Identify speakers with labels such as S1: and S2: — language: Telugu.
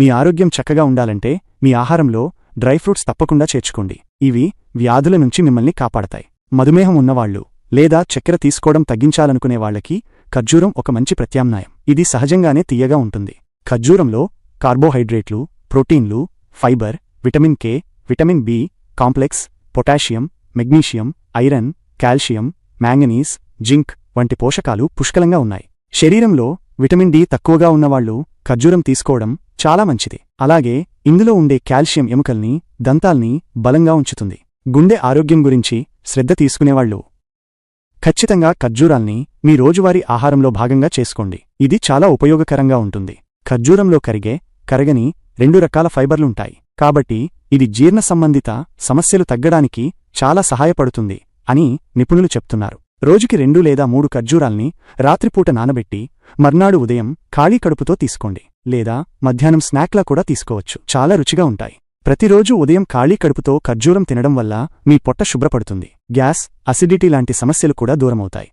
S1: మీ ఆరోగ్యం చక్కగా ఉండాలంటే మీ ఆహారంలో డ్రై ఫ్రూట్స్ తప్పకుండా చేర్చుకోండి. ఇవి వ్యాధుల నుంచి మిమ్మల్ని కాపాడతాయి. మధుమేహం ఉన్నవాళ్ళు లేదా చక్కెర తీసుకోవడం తగ్గించాలనుకునే వాళ్ళకి ఖర్జూరం ఒక మంచి ప్రత్యామ్నాయం. ఇది సహజంగానే తీయగా ఉంటుంది. ఖర్జూరంలో కార్బోహైడ్రేట్లు ప్రోటీన్లు fibre vitamin K vitamin B complex potassium magnesium iron calcium manganese zinc వంటి పోషకాలు పుష్కలంగా ఉన్నాయి. శరీరంలో విటమిన్ డి తక్కువగా ఉన్నవాళ్ళు ఖర్జూరం తీసుకోవడం చాలా మంచిది. అలాగే ఇందులో ఉండే కాల్షియం ఎముకల్ని దంతాల్ని బలంగా ఉంచుతుంది. గుండె ఆరోగ్యం గురించి శ్రద్ధ తీసుకునేవాళ్ళు ఖచ్చితంగా ఖర్జూరాల్ని మీ రోజువారీ ఆహారంలో భాగంగా చేసుకోండి. ఇది చాలా ఉపయోగకరంగా ఉంటుంది. ఖర్జూరంలో కరిగే కరగని రెండు రకాల ఫైబర్లుంటాయి. కాబట్టి ఇది జీర్ణ సంబంధిత సమస్యలు తగ్గడానికి చాలా సహాయపడుతుంది అని నిపుణులు చెప్తున్నారు. రోజుకి రెండు లేదా మూడు ఖర్జూరాల్ని రాత్రిపూట నానబెట్టి మర్నాడు ఉదయం ఖాళీ కడుపుతో తీసుకోండి. లేదా మధ్యాహ్నం స్నాక్లా కూడా తీసుకోవచ్చు. చాలా రుచిగా ఉంటాయి. ప్రతిరోజూ ఉదయం ఖాళీ కడుపుతో ఖర్జూరం తినడం వల్ల మీ పొట్ట శుభ్రపడుతుంది. గ్యాస్ అసిడిటీ లాంటి సమస్యలు కూడా దూరమవుతాయి.